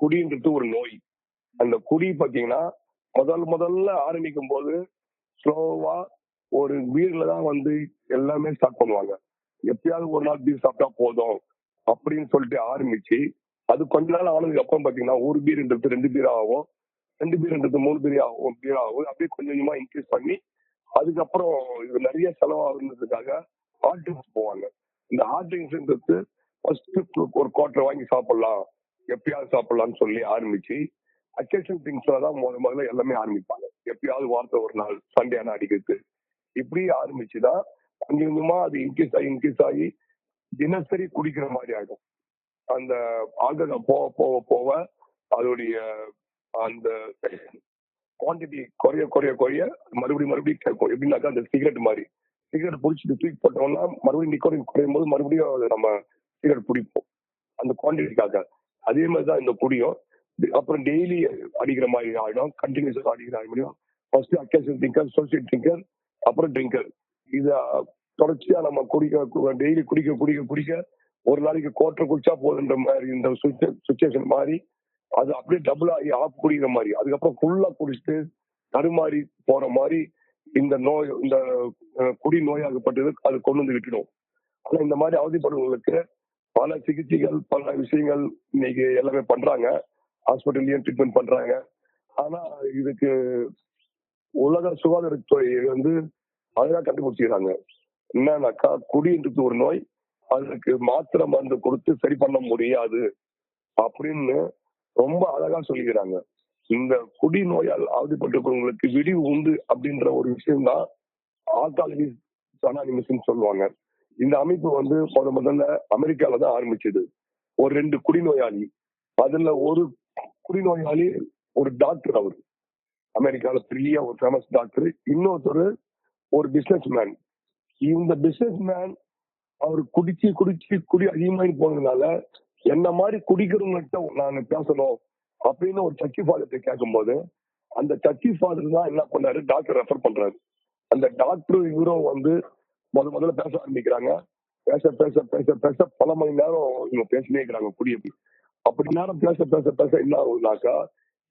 குடின்றது ஒரு நோய். அந்த குடி பாத்தீங்கன்னா முதல் முதல்ல ஆரம்பிக்கும் போது ஸ்லோவா ஒரு பீர்ல தான் வந்து எல்லாமே ஸ்டார்ட் பண்ணுவாங்க. எப்பயாவது ஒரு நாள் பீர் சாப்பிட்டா போதும் அப்படின்னு சொல்லிட்டு ஆரம்பிச்சு அது கொஞ்ச நாள் ஆனதுக்கு அப்புறம் பாத்தீங்கன்னா ஒரு பீர்ன்றது ரெண்டு பீர் ஆகும். ரெண்டு பீர்ன்றது மூணு பீர் ஆகும் பீர் ஆகும். அப்படியே கொஞ்சம் கொஞ்சமா இன்க்ரீஸ் பண்ணி அதுக்கப்புறம் இது நிறைய செலவாகுன்றதுக்காக ஹார்ட் ட்ரிங்க்ஸ் போவாங்க. இந்த ஹார்ட் ட்ரிங்க்ஸ்ன்றது ஃபர்ஸ்ட் ஒரு குவார்டர் வாங்கி சாப்பிடலாம். எப்பயாவது சாப்பிடலாம்னு சொல்லி ஆரம்பிச்சு அக்கேஷன் திங்ஸ்ல தான் முதல் முதல்ல எல்லாமே ஆரம்பிப்பாங்க. எப்பயாவது வார்த்தை ஒரு நாள் சண்டே ஆனா அடிக்கிறது இப்படி ஆரம்பிச்சுதான் கொஞ்சம் கொஞ்சமா அது இன்க்ரீஸ் ஆகி இன்க்ரீஸ் ஆகி தினசரி குடிக்கிற மாதிரி ஆகிடும் அந்த ஆல்கஹால் போக போக போக அதோடைய அந்த குவான்டிட்டி குறைய குறைய குறைய மறுபடியும் மறுபடியும் கேட்கும். எப்படின்னாக்கா அந்த சிகரெட் மாதிரி. சிகரெட் பிடிச்சிட்டு தூக்கி போட்டோம்னா மறுபடியும் நிக்கோரின் குறையும் போது மறுபடியும் அது நம்ம சிகரெட் பிடிப்போம். அந்த குவான்டிட்டிக்காக அதே மாதிரி தான் இந்த குடியும். அப்புறம் டெய்லி அடிக்கிற மாதிரி ஆயிடும். கண்டினியூஸாக அடிக்கிற மாதிரி first occasion drinker social drinker அப்புறம் ட்ரிங்கர் இத தொடர்ச்சியா நம்ம குடிக்க டெய்லி குடிக்க குடிக்க குடிக்க ஒரு நாளைக்கு கோட்டர் குடிச்சா போதுன்ற மாதிரி இந்த சுச்சுவேஷன் மாதிரி அது அப்படியே டபுள் ஆகி ஆஃப் குடிக்கிற மாதிரி அதுக்கப்புறம் ஃபுல்லா குடிச்சிட்டு தடுமாறி போற மாதிரி இந்த நோய் இந்த குடி நோயாகப்பட்டது அது கொண்டு வந்து விட்டுடும். ஆனா இந்த மாதிரி அவதிப்படுறவங்களுக்கு பல சிகிச்சைகள் பல விஷயங்கள் இன்னைக்கு எல்லாமே பண்றாங்க. ஹாஸ்பிட்டல்லையும் ட்ரீட்மெண்ட் பண்றாங்க. ஆனா இதுக்கு உலக சுகாதாரத்துறை வந்து அழகா கண்டுபிடிச்சிக்கிறாங்க. என்னன்னாக்கா குடின்றது ஒரு நோய் அதுக்கு மாத்திரை மருந்து கொடுத்து சரி பண்ண முடியாது அப்படின்னு ரொம்ப அழகா சொல்லிக்கிறாங்க. இந்த குடி நோயால் அவதிப்பட்டிருக்கிறவங்களுக்கு விடிவு உண்டு அப்படின்ற ஒரு விஷயம் தான் ஆல்காலஜிஸ்ட் அனானிமஸ் சொல்லுவாங்க. இந்த அமைப்பு வந்து முத முதல்ல அமெரிக்கால தான் ஆரம்பிச்சது. ஒரு ரெண்டு குடிநோயாளி அதுல ஒரு குடிநோயாளி ஒரு டாக்டர் அவர். அமெரிக்கால பெரிய ஒரு ஃபேமஸ் டாக்டர் இன்னொருத்தர் ஒரு பிசினஸ் மேன் இந்த பிசினஸ் மேன் அவர் குடிச்சு குடிச்சு குடி அதிகமாகி போனதுனால என்ன மாதிரி குடிக்கிறவங்ககிட்ட நாங்க பேசணும்? அப்படின்னு ஒரு சர்ச்சி ஃபாதர்கிட்ட கேட்கும்போது அந்த சர்ச்சி ஃபாதர் தான் என்ன பண்ணாரு? டாக்டர் ரெஃபர் பண்றாரு. அந்த டாக்டர் இவரும் வந்து முத முதல்ல பேச ஆரம்பிக்கிறாங்க. பேச பேச பேச பேச பல மணி நேரம் இவங்க பேசினே இருக்கிறாங்க குடிய அப்படி. நேரம் பேச பேச பேச என்ன ஆகுதுனாக்கா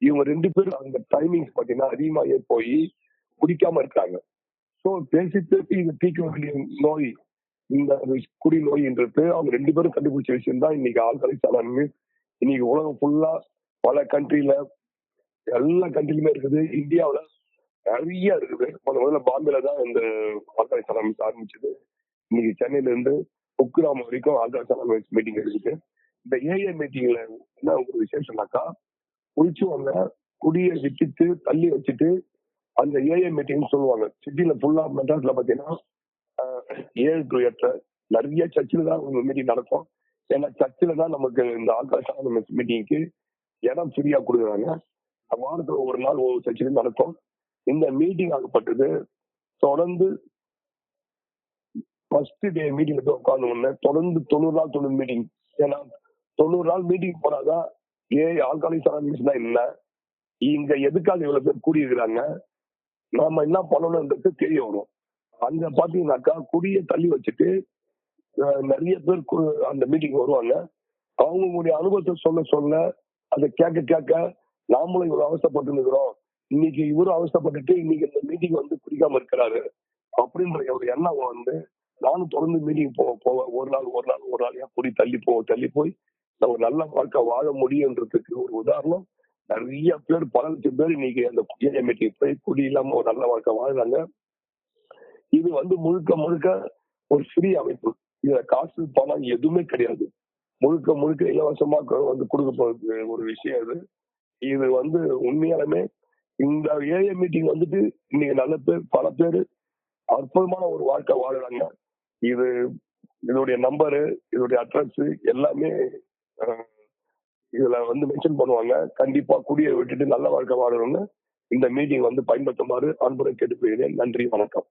இவங்க ரெண்டு பேரும் அந்த டைமிங்ஸ் பாத்தீங்கன்னா அதிகமாக போய் குடிக்காம இருக்காங்க. ஸோ பேசி பேசி இதை தீக்க வேண்டிய நோய் இந்த குடி நோயின்றது அவங்க ரெண்டு பேரும் கண்டுபிடிச்ச விஷயம் தான் இன்னைக்கு ஆள்களை சாலான்னு இன்னைக்கு உலகம் ஃபுல்லா பல கண்ட்ரில எல்லா கண்ட்ரிலுமே இருக்குது. இந்தியாவுல நிறைய இருக்குது. முத முதல்ல பாம்பேல தான் இந்த ஆள்காலை சலாமிஸ் ஆரம்பிச்சது. இன்னைக்கு சென்னையில இருந்து குக்கிராமம் வரைக்கும் ஆள்காலை சலாமிஸ் மீட்டிங் இருக்குது இந்த ஏஏ மீட்டிங்ல என்ன ஒரு விசேஷம்னாக்கா குளிச்சுவாங்க குடியை விட்டுட்டு தள்ளி வச்சுட்டு அந்த ஏஏ மீட்டிங் சொல்லுவாங்க. சிட்டில ஃபுல்லா மெட்ராஸ்ல பாத்தீங்கன்னா ஏழு டு எட்டு நிறைய சர்ச்சில் தான் மீட்டிங் நடக்கும். ஏன்னா சர்ச்சில் தான் நமக்கு இந்த ஆல்கால் மீட்டிங்க்கு இடம் ஃப்ரீயா கொடுக்குறாங்க. வாரத்துல ஒரு நாள் ஒவ்வொரு சர்ச்சிலும் நடக்கும். இந்த மீட்டிங் ஆகப்பட்டது. தொடர்ந்து ஃபர்ஸ்ட் டே மீட்டிங்ல போய் உட்கார்ந்து உடனே தொடர்ந்து தொண்ணூறு நாள் தொண்ணூறு மீட்டிங் ஏன்னா தொண்ணூறு நாள் மீட்டிங் போனாதான் ஏ ஆல்காலிக் அனானிமஸ்னா இல்லை. இங்க எதுக்காக இவ்வளவு பேர் கூடியிருக்கிறாங்க? நாம என்ன பண்ணணும்ன்றது தெரிய வரும். அங்க பாத்தீங்கன்னாக்கா குடியை தள்ளி வச்சுட்டு நிறைய பேர் அந்த மீட்டிங் வருவாங்க. அவங்களுடைய அனுபவத்தை சொல்ல சொல்ல அதை கேட்க கேட்க நாமளும் இவ்வளவு அவசரப்பட்டு இருக்கிறோம். இன்னைக்கு இவரும் அவஸ்தைப்பட்டுட்டு இன்னைக்கு இந்த மீட்டிங் வந்து குடிக்காம இருக்கிறாரு. அப்படின்ற ஒரு எண்ணம் வந்து நானும் தொடர்ந்து மீட்டிங் போக போக ஒரு நாள் ஒரு நாள் ஒரு நாளையா கூடி தள்ளி போக தள்ளி போய் நம்ம நல்ல வாழ்க்கை வாழ முடியுன்றதுக்கு ஒரு உதாரணம். நிறைய பேர் பல லட்சம் பேர் இன்னைக்கு அந்த குடியை மீட்டிங் போய் குடி இல்லாம ஒரு நல்ல வாழ்க்கை வாழ்றாங்க. இது வந்து முழுக்க முழுக்க ஒரு ஃப்ரீ அமைப்பு. இதுல காசு பணம் எதுவுமே கிடையாது. முழுக்க முழுக்க இலவசமா வந்து கொடுக்க ஒரு விஷயம் இது. இது வந்து உண்மையாலுமே இந்த ஏஏ மீட்டிங் வந்துட்டு இன்னைக்கு நல்ல பேர் பல பேர் அற்புதமான ஒரு வாழ்க்கை வாழறாங்க. இது இதோடைய நம்பரு இதோடைய அட்ரஸ் எல்லாமே இதுல வந்து மென்ஷன் பண்ணுவாங்க. கண்டிப்பா குடியை விட்டுட்டு நல்ல வாழ்க்கை வாழணும்னு இந்த மீட்டிங் வந்து பயன்படுத்துமாறு அன்புடன் கேட்டுக்கொள்கிறேன். நன்றி வணக்கம்.